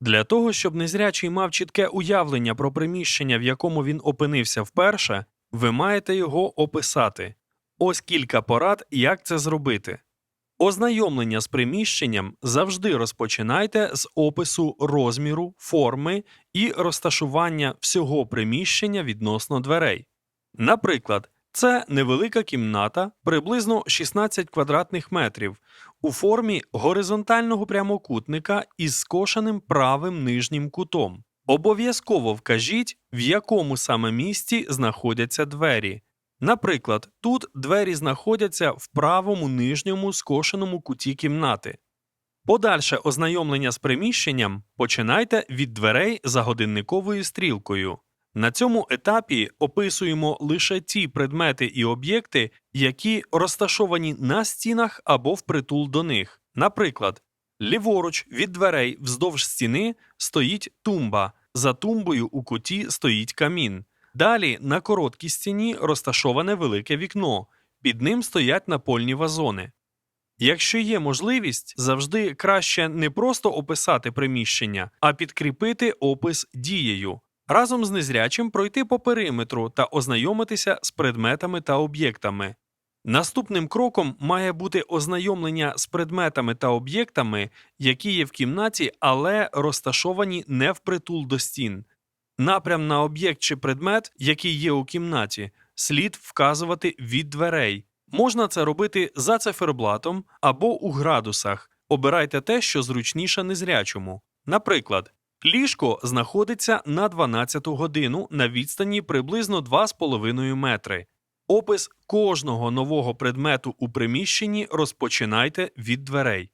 Для того, щоб незрячий мав чітке уявлення про приміщення, в якому він опинився вперше, ви маєте його описати. Ось кілька порад, як це зробити. Ознайомлення з приміщенням завжди розпочинайте з опису розміру, форми і розташування всього приміщення відносно дверей. Наприклад, це невелика кімната приблизно 16 квадратних метрів у формі горизонтального прямокутника із скошеним правим нижнім кутом. Обов'язково вкажіть, в якому саме місці знаходяться двері. Наприклад, тут двері знаходяться в правому нижньому скошеному куті кімнати. Подальше ознайомлення з приміщенням починайте від дверей за годинниковою стрілкою. На цьому етапі описуємо лише ті предмети і об'єкти, які розташовані на стінах або впритул до них. Наприклад, ліворуч від дверей вздовж стіни стоїть тумба, за тумбою у куті стоїть камін. Далі на короткій стіні розташоване велике вікно, під ним стоять напольні вазони. Якщо є можливість, завжди краще не просто описати приміщення, а підкріпити опис дією. Разом з незрячим пройти по периметру та ознайомитися з предметами та об'єктами. Наступним кроком має бути ознайомлення з предметами та об'єктами, які є в кімнаті, але розташовані не впритул до стін. Напрям на об'єкт чи предмет, який є у кімнаті, слід вказувати від дверей. Можна це робити за циферблатом або у градусах. Обирайте те, що зручніше незрячому. Наприклад, ліжко знаходиться на 12-ту годину на відстані приблизно 2,5 метри. Опис кожного нового предмету у приміщенні розпочинайте від дверей.